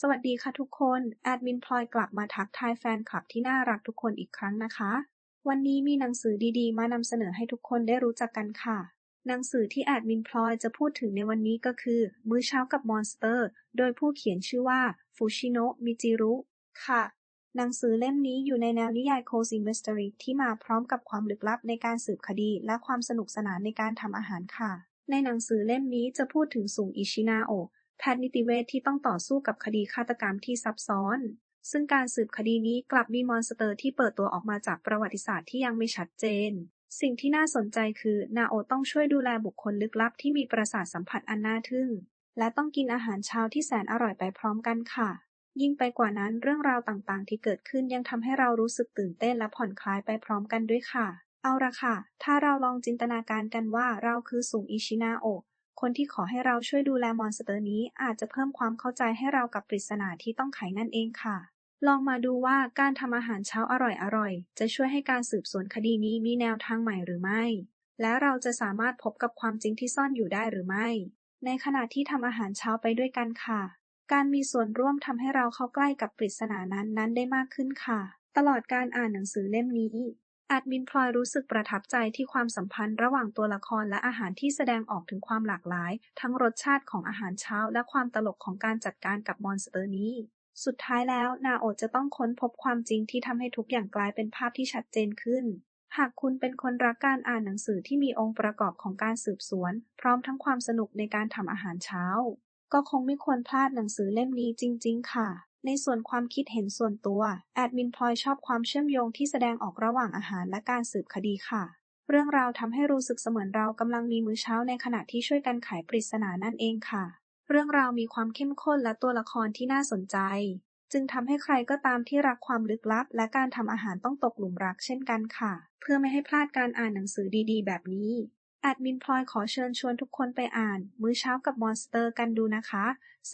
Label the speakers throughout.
Speaker 1: สวัสดีค่ะทุกคน แอดมินพลอยกลับมาทักทายแฟนคลับที่น่ารักทุกคนอีกครั้งนะคะ วันนี้มีหนังสือดีๆ มานำเสนอให้ทุกคนได้รู้จักกันค่ะ หนังสือที่แอดมินพลอยจะพูดถึงในวันนี้ก็คือ มื้อเช้ากับมอนสเตอร์ โดยผู้เขียนชื่อว่าฟูชิโนะมิจิรุ ค่ะ หนังสือเล่มนี้อยู่ในแนวนิยายโคซิมิสตอรีที่มาพร้อมกับความลึกลับในการสืบคดีและความสนุกสนานในการทำอาหารค่ะ ในหนังสือเล่มนี้จะพูดถึงสุงอิชินาโอะ แพทย์นิติเวชที่ต้องต่อสู้กับคดีฆาตกรรมที่ซับซ้อน ซึ่งการสืบคดีนี้กลับมีมอนสเตอร์ที่เปิดตัวออกมาจากประวัติศาสตร์ที่ยังไม่ชัดเจน สิ่งที่น่าสนใจคือนาโอต้องช่วยดูแลบุคคลลึกลับที่มีประสาทสัมผัสอันน่าทึ่ง และต้องกินอาหารเช้าที่แสนอร่อยไปพร้อมกันค่ะ ยิ่งไปกว่านั้นเรื่องราวต่างๆ ที่เกิดขึ้นยังทำให้เรารู้สึกตื่นเต้นและผ่อนคลายไปพร้อมกันด้วยค่ะเอาละค่ะ ถ้าเราลองจินตนาการกันว่าเราคือสุงอิชินาโอะ คนที่ขอให้เราช่วยดูแลมอนสเตอร์นี้อาจจะเพิ่มความเข้าใจให้เรากับปริศนาที่ต้องไขนั่นเองค่ะ ลองมาดูว่าการทำอาหารเช้าอร่อยๆ จะช่วยให้การสืบสวนคดีนี้มีแนวทางใหม่หรือไม่ และเราจะสามารถพบกับความจริงที่ซ่อนอยู่ได้หรือไม่ ในขณะที่ทำอาหารเช้าไปด้วยกันค่ะ การมีส่วนร่วมทำให้เราเข้าใกล้กับปริศนานั้นนั้นได้มากขึ้นค่ะ ตลอดการอ่านหนังสือเล่มนี้ แอดมินพลอยรู้สึกประทับใจที่ความสัมพันธ์ระหว่างตัวละครและอาหารที่แสดงออกถึงความหลากหลาย ทั้งรสชาติของอาหารเช้าและความตลกของการจัดการกับมอนสเตอร์นี้ สุดท้ายแล้วนาโอจะต้องค้นพบความจริงที่ทำให้ทุกอย่างกลายเป็นภาพที่ชัดเจนขึ้น หากคุณเป็นคนรักการอ่านหนังสือที่มีองค์ประกอบของการสืบสวน พร้อมทั้งความสนุกในการทำอาหารเช้า ก็คงไม่ควรพลาดหนังสือเล่มนี้จริง ๆ ค่ะ ในส่วนความคิดเห็นส่วนตัว แอดมินพลอยชอบความเชื่อมโยงที่แสดงออกระหว่างอาหารและการสืบคดีค่ะ เรื่องราวทำให้รู้สึกเสมือนเรากำลังมีมื้อเช้าในขณะที่ช่วยกันไขปริศนานั่นเองค่ะ เรื่องราวมีความเข้มข้นและตัวละครที่น่าสนใจ จึงทำให้ใครก็ตามที่รักความลึกลับ และการทำอาหารต้องตกหลุมรักเช่นกันค่ะ เพื่อไม่ให้พลาดการอ่านหนังสือดีๆ แบบนี้ แอดมินพลอยขอเชิญชวนทุกคนไปอ่าน มื้อเช้ากับมอนสเตอร์กันดูนะคะ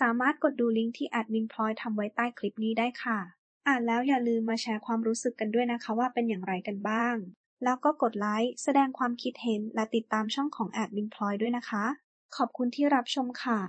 Speaker 1: สามารถกดดูลิงก์ที่แอดมินพลอยทำไว้ใต้คลิปนี้ได้ค่ะ อ่านแล้วอย่าลืมมาแชร์ความรู้สึกกันด้วยนะคะว่าเป็นอย่างไรกันบ้าง แล้วก็กดไลค์แสดงความคิดเห็นและติดตามช่องของแอดมินพลอยด้วยนะคะ ขอบคุณที่รับชมค่ะ